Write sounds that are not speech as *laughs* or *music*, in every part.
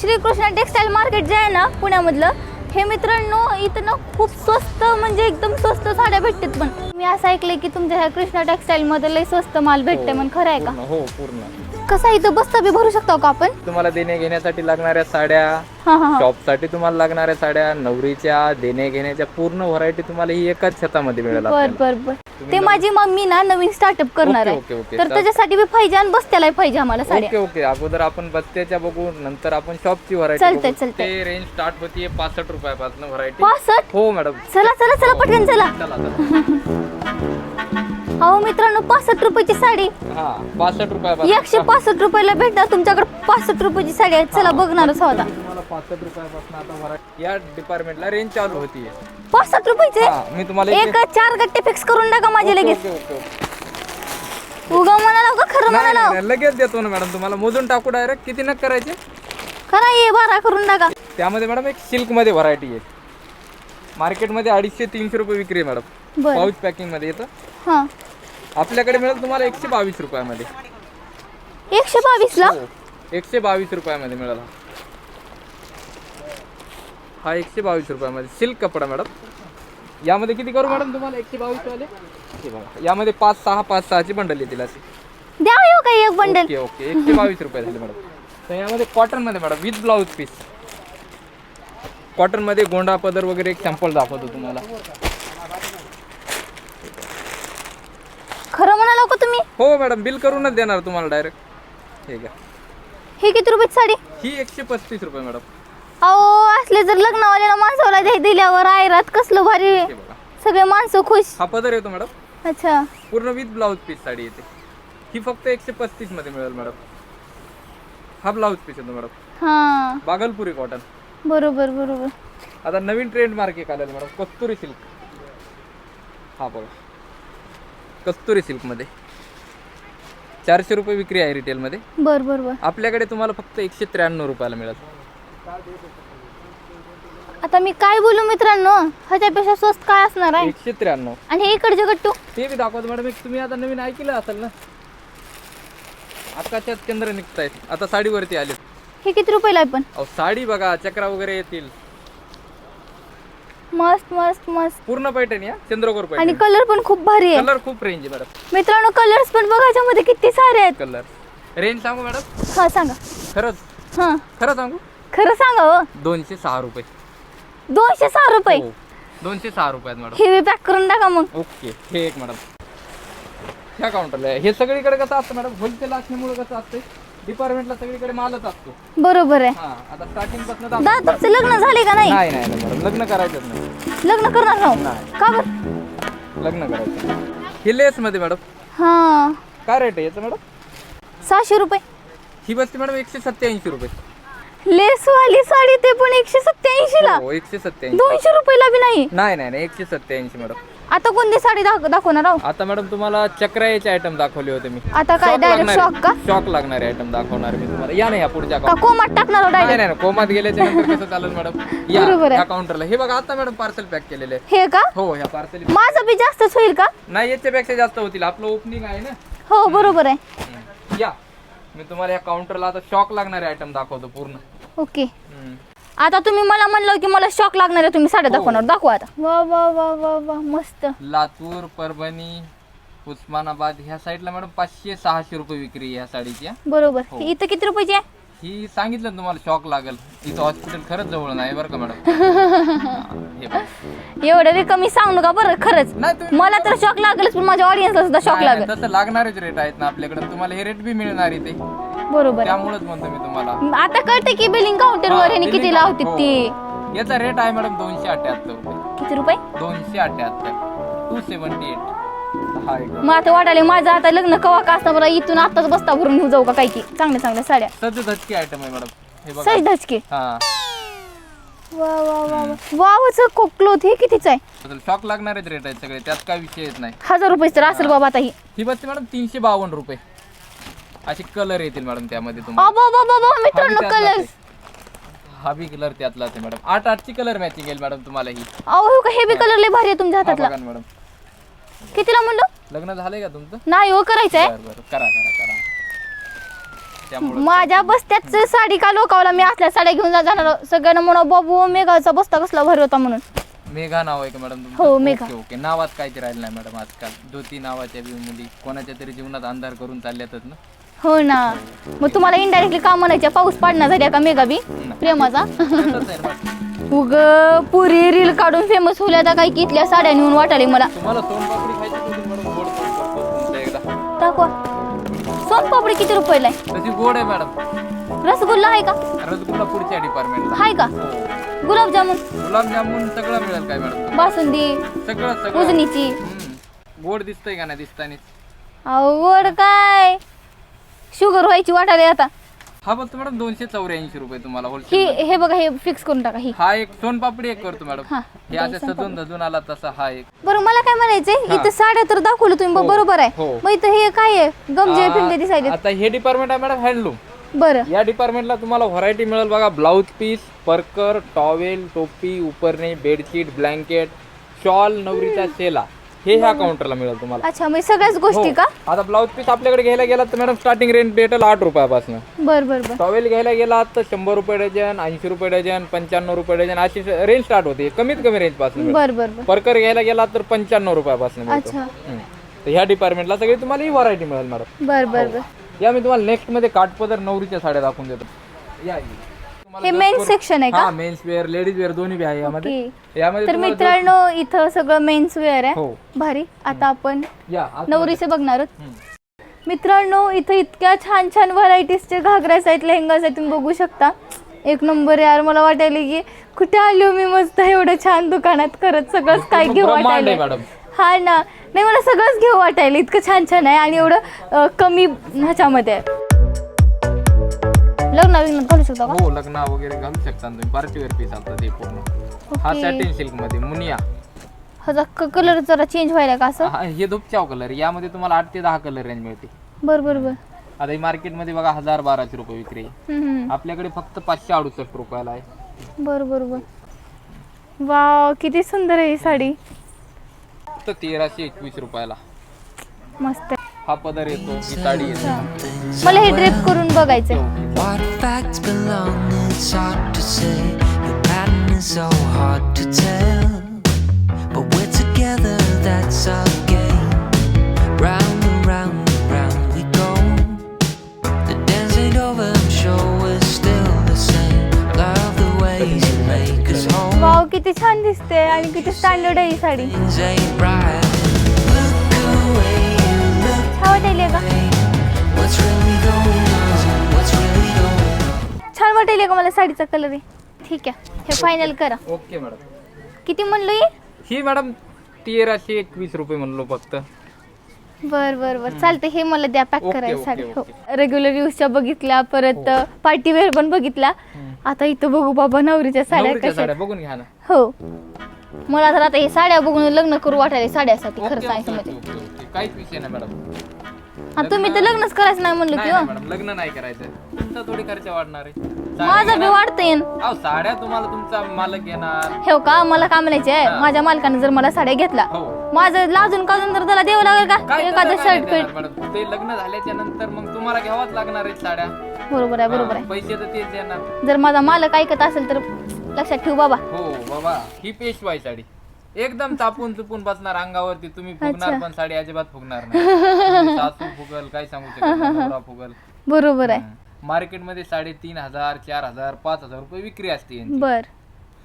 Shrikrishna textile market जे आहे ना पुण्यामधलं हे मित्रांनो इथं ना खूप स्वस्त म्हणजे एकदम स्वस्त साड्या भेटतात पण. मी असं ऐकलंय की तुमच्या ह्या कृष्णा टेक्सटाईल मध्ये लय स्वस्त माल भेटते मग खरं आहे का? हो, पूर्ण, हो पूर्ण. कसा इथं बस्ता बी भरू शकतो का आपण? तुम्हाला देणे घेण्यासाठी लागणाऱ्या साड्या हा हा हा. शॉपसाठी तुम्हाला लागणाऱ्या साड्या नवरीच्या देणे घेण्याच्या पूर्ण व्हरायटी तुम्हाला ही एकाच छतामध्ये मिळेल बर आपल्याला. बर बर. ते माझी मम्मी ना नवीन स्टार्टअप करणार ओके, आहे ओके. तर त्याच्यासाठी बी पाहिजे आणि बस्त्यालाही पाहिजे आम्हाला साड्या. ओके. ओके अगोदर आपण बस्त्याच्या बघू नंतर आपण शॉपची व्हरायटी चालतंय, चालतंय. ते रेंज स्टार्ट होतीये पासष्ट रुपयापासून व्हरायटी. पासष्ट? हो मॅडम. चला चला चला पटकन चला. चला चला. *laughs* अहो मित्रांनो पासष्ट रुपयाची साडी. हा पासष्ट रुपयापासून एकशे पासष्ट रुपयाला भेटणार. तुमच्याकडे पासष्ट रुपयाची साडी आहे. चला बघणारच होता तुम्हाला पासष्ट रुपयापासून आता व्हरायटी या डिपार्टमेंटला रेंज चालू होतीये पासष्ट रुपयाचे? मी तुम्हाला एक चार गट्टे फिक्स करून टाका माझे लगेच. उगा म्हणाला का खरं म्हणाला. लगेच देतो ना मॅडम तुम्हाला मोजून टाकू डायरेक्ट किती नग करायचे? खरं ये बारा करून टाका. त्यामध्ये मॅडम एक सिल्कमध्ये व्हरायटी आहे. मार्केटमध्ये अडीचशे तीनशे रुपये विक्री आहे मॅडम पाऊच पॅकिंगमध्ये येतं? हा. आपल्याकडे मिळेल तुम्हाला एकशे बावीस रुपयामध्ये. एकशे बावीस ला हो, एकशे बावीस रुपयामध्ये मिळेल हा. हा एकशे बावीस रुपयामध्ये. सिल्क कपडा मॅडम. यामध्ये किती करू मॅडम तुम्हाला एकशे बावीस वाले हे बघा. यामध्ये पाच सहा पाच सहाची बंडल येतील असे द्या येऊ काही एक बंडल ओके ओके. एकशे बावीस रुपये झाले मॅडम. तर यामध्ये कॉटनमध्ये मॅडम विथ ब्लाऊज पीस कॉटनमध्ये गोंडा पदर वगैरे एक सॅम्पल दाखवतो तुम्हाला. खरं म्हणाला का तुम्ही? हो मॅडम बिल करूनच देणार तुम्हाला डायरेक्ट हे घ्या. हे किती रुपयाची साडी? ही एकशे पस्तीस रुपये मॅडम. अहो असले जर लग्नवाल्याला माणसाला द्याय दिल्यावर आयरात कसलं भारी. हे बघा. सगळे माणसं खुश. हा पदर येतो मॅडम. अच्छा. पूर्ण विथ ब्लाऊज पीस साडी येते. ही फक्त एकशे पस्तीसमध्ये मिळेल मॅडम. हा ब्लाऊज पीस येतो मॅडम. हा. बागलपुरी कॉटन बरोबर बरोबर. आता नवीन ट्रेंड मार्केट आलेलं मॅडम कस्तुरी सिल्क हा बघा. कस्तुरी सिल्कमध्ये. चारशे रुपये विक्री आहे रिटेलमध्ये बर बर बर. आपल्याकडे तुम्हाला फक्त एकशे त्र्याण्णव रुपयाला मिळेल. आता मी काय बोलू मित्रांनो? ह्याच्यापेक्षा स्वस्त काय असणार आहे? एकशे त्र्याण्णव. आणि हे इकडचे गट्टू. ते बी दाखवतो मॅडम एक तुम्ही आता नवीन ऐकलं असेल ना? आकाशात चंद्र निघतायत. आता साडीवरती आले हे किती रुपयाला आहे पण? अहो साडी बघा चक्रा वगैरे येतील. मस्त मस्त मस्त. पूर्ण पैठणी हा? चंद्रकोर आणि पैठणी कलर पण खूप भारी आहे. कलर खूप रेंज आहे मॅडम मित्रांनो कलर्स पण बघा ह्याच्यामध्ये किती सारे आहेत. कलर रेंज सांगू मॅडम हा सांगा. खरंच? हा. खरं सांगू? खरं सांगा हो. दोनशे सहा रुपये. दोनशे सहा रुपये? हो. दोनशे सहा रुपयात मॅडम हे पॅक करून टाका मग. ओके हे एक मॅडम ह्या काउंटरला. हे सगळीकडे कसं असतं मॅडम होलसेल असल्यामुळे कसं असतं डिपार्टमेंटला सगळीकडे मालच असतो. बरोबर आहे. हा आता स्टार्टिंगपासून दादा तुमचं लग्न झाले का नाही? नाही नाही मॅडम लग्न करायचंच नाही. लग्न करणार ना नाही. का बर? लग्न करायचं. हे लेस मध्ये मॅडम हा. काय रेट आहे याचं मॅडम सहाशे रुपये. ही बसते मॅडम एकशे सत्याऐंशी रुपये. लेस वाली साडी ते पण एकशे सत्याऐंशी ला? हो एकशे सत्याऐंशी दोनशे रुपयाला बी नाही? नाही नाही नाही एकशे सत्याऐंशी मॅडम आता कोणती साडी दाख दाखवणार आहो? आता मॅडम तुम्हाला चक्रायचे आयटम दाखवले होते मी. आता काय डायरेक्ट शॉक का? शॉक लागणारे आयटम दाखवणार मी तुम्हाला. या नाही या पुढच्या का कोमात टाकणार नाही डायरेक्ट नाही नाही, कोमात गेल्याच्यानंतर कसं चालेल मॅडम? *laughs* या बरोबर आहे. या काउंटरला हे बघा आता मॅडम पार्सल पॅक केलेले. आहे हे का? हो ह्या पार्सल माझं बी जास्तच होईल का? नाही याच्यापेक्षा जास्त होतील. आपलं ओपनिंग आहे ना. हो बरोबर आहे. हम्म. या. मी तुम्हाला या काउंटरला आता शॉक लागणारे आयटम दाखवतो पूर्ण. ओके. हम्म. आता तुम्ही मला म्हणलं की मला शॉक लागणार आहे तुम्ही साड्या हो. दाखवणार. दाखवा आता. वा वा वा वा वा मस्त. लातूर परभणी उस्मानाबाद ह्या साईडला मॅडम पाचशे सहाशे रुपये विक्री आहे ह्या साडीची. बरोबर. हो. इथं किती रुपयाची आहे? ही सांगितलं ना तुम्हाला शॉक लागेल. इथं हॉस्पिटल खरंच जवळ नाही बरं का मॅडम. *laughs* हा, बघा. एवढं बी कमी सांगू नका बरं खरंच. तुम्ही मला तर शॉक लागेलच पण माझ्या ऑडियन्सला सुद्धा शॉक नाही, लागेल. तसं लागणारेच रेट आहेत ना आपल्याकडे. तुम्हाला हे रेट बी मिळणार इथे. बरोबर. आहे. त्यामुळेच म्हणतो मी तुम्हाला. आता कळते की बिलिंग काउंटर वर ह्याने किती लावते हो. ती. याचा रेट आहे मॅडम दोनशे अठ्याहत्तर रुपये. किती रुपये? दोनशे अठ्याहत्तर. टू सेवन्टी एट हा एक. मग आता वाटायला माझं आता लग्न कवा का असतं बरं? इथून आताच बस्ता भरून घेऊन जाऊ का काय की? चांगल्या चांगल्या साड्या. सध्या धचकी आयटम आहे मॅडम हे बघा. धचके? हा. वा वा वा वा. वावच क्लोथ हे कितीच आहे? शॉक लागणारेच रेट आहेत सगळे. त्यात काय विषय येत नाही. हजार रुपये तर असेल बाबा आता ही. ही बसते मॅडम तीनशे बावन्न रुपये. असे कलर येतील मॅडम त्यामध्ये तुम्हाला. अबो बाबा बाबा हा बी मित्रांनो त्यातलाच कलर आहे. हा बी कलर त्यातलाच आहे मॅडम आठ आठची कलर मॅचिंग येईल मॅडम तुम्हाला ही. अहो हे का? हे बी कलर लय भारी आहे तुमच्या हा हातातला. बघा ना मॅडम कितीला म्हणलं? लग्न झालंय का तुमचं? नाही हो करायचंय. बरं बरं करा करा करा. त्यामुळे माझ्या बस्त्याच साडी का लोकावला? मी असल्या साड्या घेऊन जा- जाणार सगळ्यांना म्हणा बाबू मेघाचा बस्ता कसला भारी होता म्हणून. मेघा नाव आहे का मॅडम हो, मेघा. Okay okay. नावात काहीच राहिलं नाही मॅडम आजकाल. ज्योती नावाच्या बी मुली. कोणाच्या तरी जीवनात अंधार करून चालल्यातच ना. हो ना. मग तुम्हाला इनडायरेक्टली का म्हणायच्या पाऊस पाडणार झाल्या का मेघा बी? प्रेमाचा. उग पुरी रील काढून फेमस होल्या आता काय की इथल्या साड्या नेऊन वाटाले मला. तुम्हाला सोनपापडी खायची होती मॅडम गोड सोनपापडी तुमच्या एकदा. दाखवा. सोनपापडी किती रुपयाला आहे? तशी गोड आहे मॅडम. रसगुल्ला आहे का? रसगुल्ला पुढच्या डिपार्टमेंटला आहे का? गुलाबजामुन. गुलाबजामुन सगळं मिळेल काय मॅडम? बासुंदी. सगळं सगळं. उजनीची. हम्म. गोड दिसतंय का नाही दिसतानीच? अवघड काय? शुगर व्हायची वाटाले आता. हा बघतो मॅडम दोनशे चौऱ्याऐंशी रुपये तुम्हाला ही होलसेल हे बघा हे फिक्स करून टाका ही. हा एक सोनपापडी एक करतो मॅडम. हा हे असे सजून धजून आला तसा हा एक. बरं मला काय म्हणायचंय? इथं साड्या तर दाखवलं तुम्ही ब- बरोबर आहे. हो. मग इथं हे काय आहे? गमजे फिमजे दिसायले आता हे डिपार्टमेंट आहे मॅडम हँडलूम बरं. या डिपार्टमेंटला तुम्हाला व्हरायटी मिळेल बघा ब्लाऊज पीस परकर टॉवेल टोपी उपरणे बेडशीट ब्लँकेट शॉल नवरीचा शेला. हे ह्या काउंटरला मिळेल तुम्हाला. अच्छा मग सगळ्याच गोष्टी का? आता ब्लाऊज पीस आपल्याकडे घ्यायला गेला तर मॅडम स्टार्टिंग रेंज भेटेल आठ रुपयापासून. बर बर बर. टॉवेल घ्यायला गेला तर शंभर रुपये डझन ऐंशी रुपये डझन पंच्याण्णव रुपये डझन अशी रेंज स्टार्ट होते. कमीत कमी रेंजपासून बर बर बर. परकर घ्यायला गेला तर पंच्याण्णव रुपयापासून मिळतो. अच्छा. हम्म. तर ह्या डिपार्टमेंटला सगळी तुम्हाला ही व्हरायटी मिळेल मॅडम बर बर बर. या मी तुम्हाला नेक्स्टमध्ये काठपदर नवरीच्या साड्या दाखवून देतो. या. हे मेन सेक्शन आहे का? हा मेन्स वेअर लेडीज वेअर दोन्ही बी आहे यामध्ये. ओके. यामध्ये तर तुम्हाला मित्रांनो इथं सगळं मेन्स वेअर आहे. हो. भारी. आता आपण या आत- नवरीचे बघणार आहोत. हम्म. मित्रांनो इथं इतक्या छान छान व्हरायटीजचे घागऱ्यास आहेत लेहंगास आहेत तुम्ही बघू शकता. एक नंबर यार मला वाटायला की कुठे आलो मी मस्त एवढं छान दुकानात करत. सगळंच काय घेऊ ब्रह्मांड आहे वाटायला. मॅडम हा ना. नाही मला सगळंच घेऊ वाटायला. इतकं छान छान आहे आणि एवढं अं, कमी ह्याच्यामध्ये आहे. लग्न विग्न घालू शकता का? हो लग्न वगैरे घालू शकता. तुम्ही पार्टी वेअर पीस आता ते पूर्ण. हा ओके. सॅटिन सिल्कमध्ये मुनिया. ह्याचा कलर जरा चेंज व्हायला का असं? हा, हे धुपचाव कलर यामध्ये तुम्हाला आठ ते दहा कलर रेंज मिळते बर बर बर. आता ही मार्केटमध्ये बघा हजार बाराशे रुपये विक्री आहे. हम्म, हम्म. आपल्याकडे फक्त पाचशे अडुसष्ट रुपयाला आहे. बर बर बर. वाव किती सुंदर आहे ही साडी. फक्त तेराशे एकवीस रुपयाला. मस्त. हा पदर येतो ही साडी येते मला हे ड्रेप करून बघायचंय What facts belong, it's hard to say. Your pattern is so hard to tell. But we're together, that's our game. Round and round and round we go. The dance ain't over, I'm sure we're still the same. Love the ways you make us whole. Wow किती छान दिसते आणि किती standard आहे ही sari Things ain't right. Going on? छान वाटायली का मला साडीचा कलर आहे? ठीक आहे हे फायनल करा. ओके मॅडम किती म्हणलो ही? ही मॅडम तेराशे एकवीस रुपये म्हणलो फक्त. बर बर बर. चालतं हे मला द्या पॅक ओके, करायला ओके, साडी हो. रेग्युलर यूजच्या बघितल्या परत पार्टी वेअर पण बघितल्या. आता इथं बघू बाबा नवरीच्या साड्या नवरीच्या कशा साड्या बघून घ्या ना. हो. मला तर आता हे साड्या बघून लग्न करू वाटायला साड्यासाठी खरं ओके, सांगायचं ओके, म्हणजे. Okay, okay. काहीच विषय नाही मॅडम हा, तुम्ही तर लग्नच करायचं नाही म्हणलं नाही की हो. नाही, मॅडम लग्न नाही करायचं. तुमचा थोडी खर्च वाढणार आहे. साड्या माझा बी घेणार- वाढतंय अहो साड्या तुम्हाला तुमचा मालक घेणार हे का? मला म्हणायचे आहे. माझ्या मालकाने जर मला साड्या घेतला हो. माझं लाजून काजून तर त्याला द्यावं लागेल का? काय एखादं काय शर्ट पेट देणार, मॅडम. ते लग्न झाल्याच्यानंतर मग तुम्हाला घ्यावाच लागणार आहेत साड्या. बरोबर आहे बरोबर हा, पैसे तर तेच देणार. आहे जर माझा मालक ऐकत असेल तर लक्षात ठेवू बाबा. हो बाबा ही पेशवाई साडी. एकदम चापून चुपून बसणार अंगावरती. तुम्ही फुगणार पण साडी अजिबात फुगणार नाही. सासू फुगल काय सांगू शकत नाही, नवरा फुगल. बरोबर आहे. मार्केटमध्ये साडेतीन हजार चार हजार पाच हजार रुपये विक्री असते यांची. बर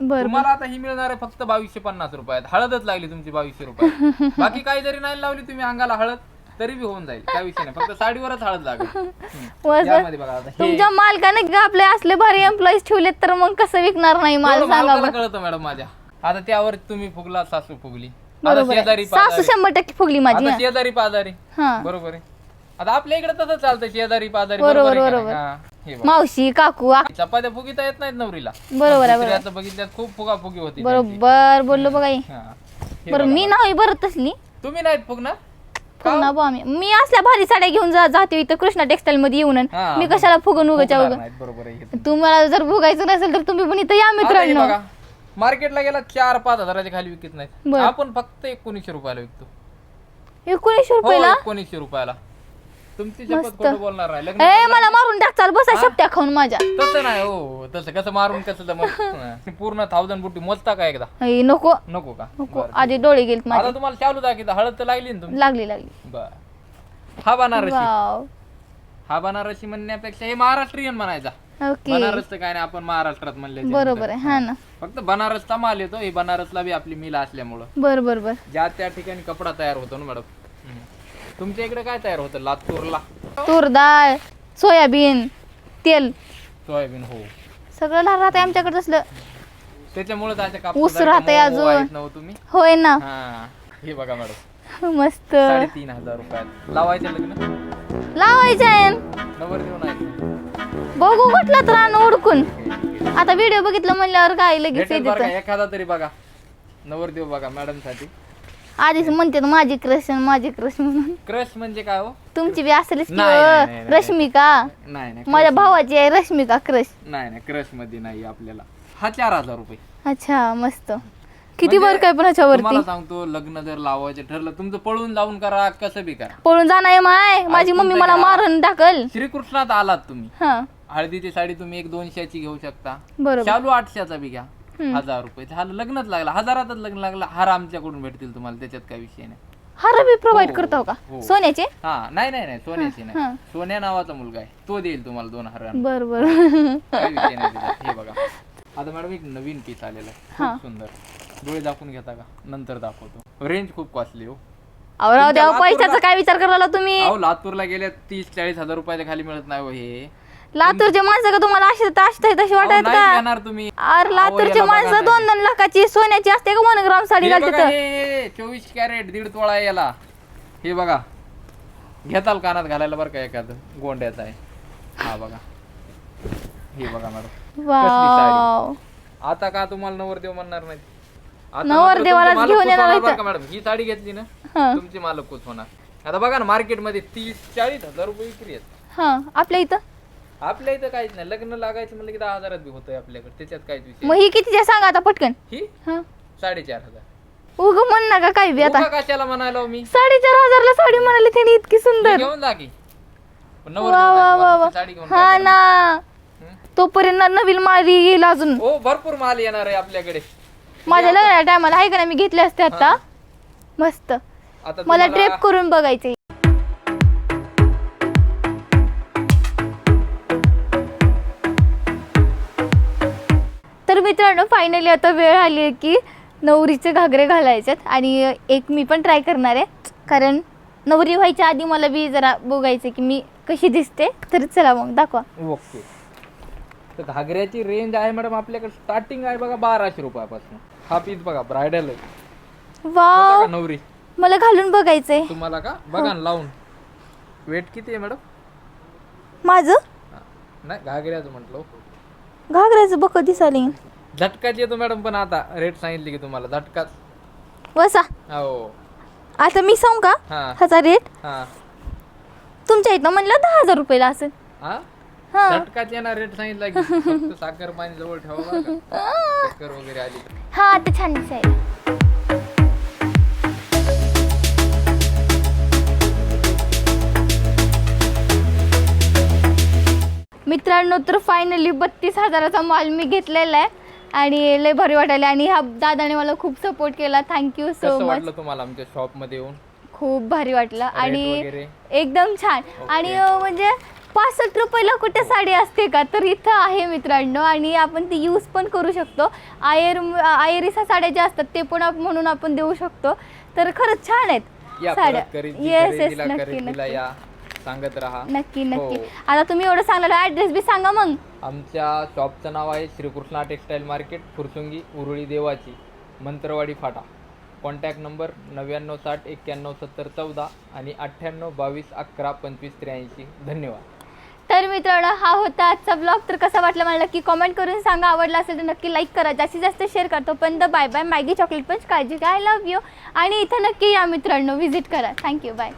बर तुम्हाला आता ही मिळणार आहे फक्त बावीसशे पन्नास रुपयात हळदच लागली तुमची बावीसशे रुपये. *laughs* बाकी काही जरी नाही लावली तुम्ही अंगाला हळद तरी बी होऊन जाईल. त्या विषय नाही. फक्त साडीवरच हळद लागेल. *laughs* हम्म. मस्त. यामध्ये बघा आता हे तुमच्या मालकाने का आपले असले भारी एम्प्लॉईज ठेवलेत तर मग कसं विकणार नाही माल? एवढं सांगा मालकाला बरं. कळतं मॅडम माझ्या. आता त्यावर तुम्ही फुगला सासू फुगली आता बरोबर शेजारी आहे सासू पाजारी शंभर टक्के फुगली माझी आता हा. शेजारी पाजारी हा बरोबर आहे आता आपल्या इकडे तसं चालतं शेजारी पाजारी बरोबर, आहे का नाही? बरोबर. हा, हे बघ. मावशी काकू आ- चपात्या फुगिता येत नाहीत नवरीला बरोबर आहे बरोबर दुसऱ्याचं बघितल्यात खूप फुगाफुगी होती त्यांची. बरोबर बोललो बघा. हा. हे बरं बघा. मी नाही बरं तसली तुम्ही नाहीत फुगणार मी मी असल्या भारी साड्या घेऊन जा जाते इथं कृष्णा टेक्सटाईल मध्ये येऊन हा. मी कशाला फुगून उगाच्या फुगणार उगा नाहीत, बरोबर आहे हे. तुम्हाला जर भोगायचं नसेल तर तुम्ही पण इथं या आता हे मित्रांनो बघा मार्केटला गेला चार पाच हजाराच्या खाली विकत बरं. आपण फक्त एकोणीसशे रुपयाला विकतो. एकोणीसशे हो रुपयाला? एकोणीसशे रुपयाला. तुमची शपथ मस्त. खोटं बोलणार नाही लग्न ए मला मारून टाक चाल बसा शब्द्या खाऊन माझ्या. तसं नाही हो तसं कसं मारून कसं *laughs* पूर्ण थाउजंड बुटी मोजता का एकदा? नको. नको का? नको. बरं. आधी डोळे माझे. आता तुम्हाला चालू दाखवता. हळद तर लागली ना लागली लागली. बर. हा बनारसी. वाव. हा बनारसी म्हणण्यापेक्षा हे महाराष्ट्रीयन म्हणायचा. ओके. बनारस तर काय नाही आपण महाराष्ट्रात म्हणले बरोबर आहे हा ना. फक्त बनारसचा माल येतो हे बनारसला बी आपली मिल असल्यामुळं. बर बर बर. ज्या त्या ठिकाणी कपडा तयार होतो ना मॅडम. तुमच्या इकडे काय तयार होतं लातूरला तूर डाळ सोयाबीन तेल. सोयाबीन हो. सगळं लहान राहते आमच्याकडे तसलं. त्याच्यामुळे त्याच्या ऊस राहतंय अजून. हो तुम्ही? होय ना. हा. हे बघा मॅडम. मस्त. साडेतीन हजार रुपयात. लावायचे लग्न? लावायचे आहे. नवर देऊन आहे बघू कुठला तर आणू उडकून. आता व्हिडिओ बघितलं म्हणल्यावर काय लगेच भेटेल बरं येते का एखादा तरी बघा. नवर देऊ बघा मॅडमसाठी आधीच म्हणते माझी क्रश माझी क्रश म्हणून. क्रश म्हणजे काय हो? तुमची बी असेलच की नाही, नाही, नाही, नाही. रश्मिका? नाही नाही माझ्या भावाची आहे रश्मिका क्रश. नाही नाही क्रशमध्ये नाही आपल्याला. हा चार हजार रुपये. अच्छा मस्त. किती म्हणजे बर काय पण ह्याच्यावरती? तुम्हाला सांगतो लग्न जर लावायचं ठरलं तुमचं पळून जाऊन करा कसं बी करा. पळून जाणार आहे माय. माझी मम्मी मला. मारून टाकल. श्रीकृष्णात आलात तुम्ही. हा. हळदीची साडी तुम्ही एक दोनशेची घेऊ शकता. बरोबर. चालू आठशेचा बी घ्या. हजार रुपये. झालं लग्नच लागला. हजारातच लग्न लागलं. हार आमच्याकडून भेटतील तुम्हाला त्याच्यात काही विषय नाही. हार बी प्रोव्हाइड हो, करतो का? हो. सोन्याचे? हा नाही नाही नाही सोन्याची हा. नाही. सोन्या नावाचा मुलगा आहे. तो देईल तुम्हाला दोन हार. बर बर काही विषय नाही त्याच्यात. हे बघा. आता मॅडम एक नवीन पीस आलेला आहे. हा. खूप सुंदर. डोळे दाखवून घेता का? नंतर दाखवतो. रेंज खूप कॉस्टली हो. अहो तुमच्या पैशाचा काय विचार करायला तुम्ही? अहो लातूरला गेल्या तीस चाळीस हजार रुपयाच्या खाली मिळत नाही हो हे. लातूरचे माणसं का तुम्हाला अशी अशी तशी अहो, नाही का? तुम्ही. अरे लातूरचे माणसं. दोन दोन लाखाची सोन्याची असते का वन ग्राम साडी हे चोवीस कॅरेट दीड तोळा आहे याला. हे बघा. घेताल कानात घालायला बरं का एखादं? गोंड्याचा आहे. हा बघा. हे बघा मॅडम. वाव. आता का तुम्हाला नवरदेव म्हणणार नाही आता नवरदेवालाच मात्र घेऊन येणार होणार. बरं का मॅडम? ही साडी घेतली ना हा. तुमचे मालक खुश होणार आता बघा ना मार्केटमध्ये तीस चाळीस हजार रुपये विक्री आहेत. हा आपल्या इथं? आपल्या इथं काहीच नाही. लग्न लागायचं म्हणलं की दहा हजारात बी होतंय आपल्याकडे. त्याच्यात काहीच विषय मग ही कितीच्या? सांगा आता पटकन. ही? हा. साडेचार हजार. उग म्हण ना का काय बी आता? उगा कशाला म्हणायला हो मी? साडेचार हजारला साडी म्हणाली त्याने इतकी सुंदर. घेऊन जा की. पण वा वा वा वा. नवरदेवाची साडी घेऊन हा ना. हं? तोपर्यंत नवीन मारी येईल अजून. हो भरपूर माल येणार आहे आपल्याकडे. माझ्या लग्नाच्या टायमाला आहे का ना मी घेतले असते आता. मस्त. आता मला तुम्हाला- ड्रेप करून बघायचे तर मित्रांनो फायनली आता वेळ आली आहे की नवरीचे घागरे घालायचेत आणि एक मी पण ट्राय करणार आहे. कारण नवरी व्हायच्या आधी मला बी जरा बघायचं की मी कशी दिसते. तर चला मग दाखवा. ओके. तर घागऱ्याची रेंज आहे मॅडम आपल्याकडे स्टार्टिंग आहे बघा बाराशे रुपयापासून. हा पीस बघा ब्रायडल आहे. वाव का नवरी? मला घालून बघायचंय. तुम्हाला का? बघा ना लावून. वेट किती आहे मॅडम माझं? हा. नाही घागऱ्याचं म्हटलं हो. घागऱ्याचं बघ दिसाली झटकाच येतो मॅडम पण आता रेट सांगितली की तुम्हाला झटकाच. वसा. हो. आता मी सांगू का? हा. ह्याचा रेट हा. तुमच्या इथं म्हणलं दहा हजार रुपयाला असेल. हा? झटकाच येणार रेट सांगितला की फक्त साखर पाणी जवळ ठेवा बरं का. चक्कर वगैरे आली. हा आता छान दिसायला मित्रांनो तर फायनली बत्तीस हजाराचा माल मी घेतलेला आहे आणि लय भारी वाटायला आणि ह्या दादाने मला खूप सपोर्ट केला. थँक्यू सो कसं मच वाटलं तुम्हाला आमच्या शॉपमध्ये येऊन? खूप भारी वाटलं. आणि वगैरे? एकदम छान. आणि अं, म्हणजे पासष्ट रुपयाला कुठे साडी असते का? तर इथं आहे मित्रांनो आणि आपण ती यूज पण करू शकतो. आयर आयरिसा साड्या ज्या असतात ते पण म्हणून आपण देऊ शकतो. तर खरंच छान आहेत या साड्या. परत येस येस खरेदीला नक्की खरेदीला नक्की. या. सांगत राहा. नक्की नक्की. हो. आता तुम्ही एवढं सांगला ऍड्रेस बी सांगा मग. आमच्या शॉपचं नाव आहे श्रीकृष्णा टेक्सटाईल मार्केट फुरसुंगी उरुळी देवाची मंत्रवाडी फाटा. कॉन्टॅक्ट नंबर नव्याण्णव साठ एक्क्याण्णव सत्तर चौदा आणि अठ्ठ्याण्णव बावीस अकरा पंचवीस त्र्याऐंशी. धन्यवाद. तर मित्रांनो हा होता आजचा ब्लॉग तर कसा वाटला मला नक्की कमेंट करून सांगा. आवडला असेल तर नक्की लाईक करा. जास्तीत जास्त शेअर करतो पण the bye bye Maggi chocolate punch काळजी घ्या. आय लव्ह यू आणि इथं नक्की या मित्रांनो. व्हिजिट करा. Thank you bye